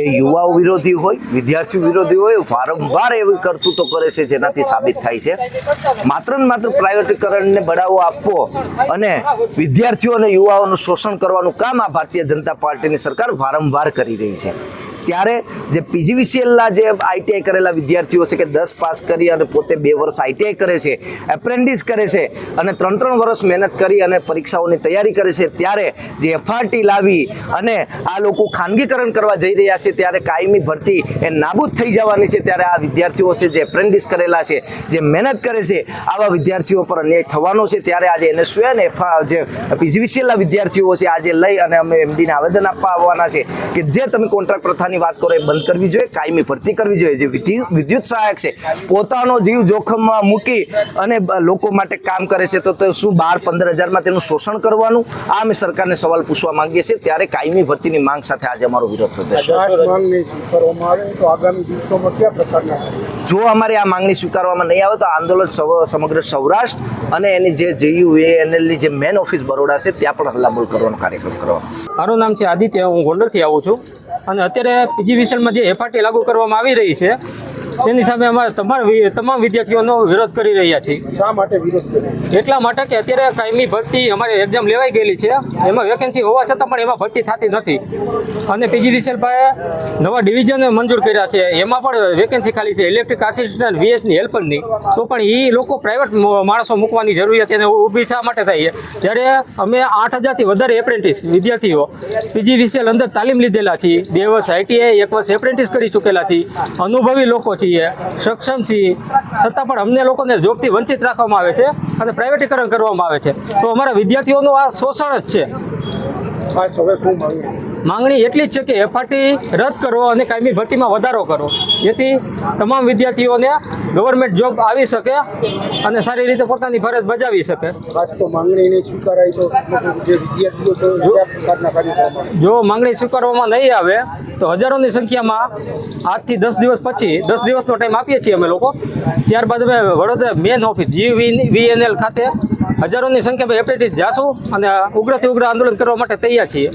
એ યુવાઓ વિરોધી હોય વિદ્યાર્થી વિરોધી હોય વારંવાર એવી કરતૂતો કરે છે જેનાથી સાબિત થાય છે. માત્ર ને માત્ર પ્રાઇવેટીકરણને બઢાવો આપવો અને વિદ્યાર્થીઓ અને યુવાઓનું શોષણ કરવાનું કામ આ ભારતીય જનતા પાર્ટીની સરકાર વારંવાર કરી રહી છે. ત્યારે જે પીજીવીસીએલના જે આઈટીઆઈ કરેલા વિદ્યાર્થીઓ છે કે દસ પાસ કરી અને પોતે બે વર્ષ આઈટીઆઈ કરે છે એપ્રેન્ટિસ કરે છે અને ત્રણ ત્રણ વર્ષ મહેનત કરી અને પરીક્ષાઓની તૈયારી કરે છે, ત્યારે જે એફઆરટી લાવી અને આ લોકો ખાનગીકરણ કરવા જઈ રહ્યા છે, ત્યારે કાયમી ભરતી એ નાબૂદ થઈ જવાની છે, ત્યારે આ વિદ્યાર્થીઓ છે જે એપ્રેન્ટિસ કરેલા છે, જે મહેનત કરે છે, આવા વિદ્યાર્થીઓ પર અન્યાય થવાનો છે, ત્યારે આજે એને એફ જે પીજીવીસીએલના વિદ્યાર્થીઓ છે, આજે લઈ અને અમે એમડીને આવેદન આપવા આવવાના છે કે જે તમે કોન્ટ્રાક્ટ પ્રથાની વાત કરો એ બંધ કરવી જોઈએ કાયમી ભરતી કરવી જોઈએ. જે વિધિ- વિદ્યુત સહાયક છે પોતાનો જીવ જોખમમાં મૂકી અને લોકો માટે કામ કરે છે તો તે શું બાર પંદર હજારમાં તેનું શોષણ કરવાનું? આ અમે સરકારને સવાલ પૂછવા માંગીએ છીએ. ત્યારે કાયમી ભરતીની માંગ સાથે આજે અમારો વિરોધ પ્રદર્શન જો અમારી આ માંગણી સ્વીકારવામાં નહીં આવે તો આંદોલન સવ- સમગ્ર સૌરાષ્ટ્ર અને એની જે જેયુ એએનએલની જે મેન ઓફિસ બરોડા છે ત્યાં પણ હલ્લાબોલ કરવાનો કાર્યક્રમ કરવાનો મારું નામ છે આદિત્ય હું ગોંડલથી આવું છું. અને અત્યારે પીજી વિષયમાં જે એફઆરટી લાગુ કરવામાં આવી રહી છે તેની સામે અમારે તમામ તમામ વિદ્યાર્થીઓનો વિરોધ કરી રહ્યા છીએ. શા માટે વિરોધ એટલા માટે કે અત્યારે કાયમી ભરતી અમારે એક્ઝામ લેવાઈ ગયેલી છે. એમાં વેકેન્સી હોવા છતાં પણ એમાં ભરતી થતી નથી. અને પીજી વિશેલ પાસે નવા ડિવિઝન મંજૂર કર્યા છે. એમાં પણ વેકેન્સી ખાલી છે. ઇલેક્ટ્રિક આસિસ્ટન્ટ વીએસની હેલ્પરની તો પણ એ લોકો પ્રાઇવેટ માણસો મૂકવાની જરૂરિયાત એને ઊભી શા માટે થાય છે? ત્યારે અમે આઠ હજારથી વધારે એપ્રેન્ટિસ વિદ્યાર્થીઓ પીજી વિશેલ અંદર તાલીમ લીધેલા છીએ. બે વર્ષ આઈટીઆઈ એક વર્ષ એપ્રેન્ટિસ કરી ચૂકેલા છીએ. અનુભવી લોકો છીએ, સક્ષમ છીએ, છતાં પણ અમને લોકોને જોબથી વંચિત રાખવામાં આવે છે અને પ્રાઇવેટીકરણ કરવામાં આવે છે. તો અમારા વિદ્યાર્થીઓનું આ શોષણ જ છે. માંગણી એટલી જ છે કે એફઆરટી રદ કરો અને કાયમી ભરતીમાં વધારો કરો. જેથી તમામ વિદ્યાર્થીઓને ગવર્મેન્ટ જોબ આવી શકે અને સારી રીતે પોતાની ફરજ બજાવી શકે. ખાસ તો માંગણી સ્વીકારાય તો જે વિદ્યાર્થીઓ માંગણી સ્વીકારવામાં નહીં આવે તો હજારોની સંખ્યામાં આજથી દસ દિવસ પછી દસ દિવસનો ટાઈમ આપીએ છીએ અમે લોકો. ત્યારબાદ અમે Vadodara main office G VNL ખાતે હજારોની સંખ્યામાં એપ્રેન્ટિસ જાશું અને ઉગ્રથી ઉગ્ર આંદોલન કરવા માટે તૈયાર છીએ.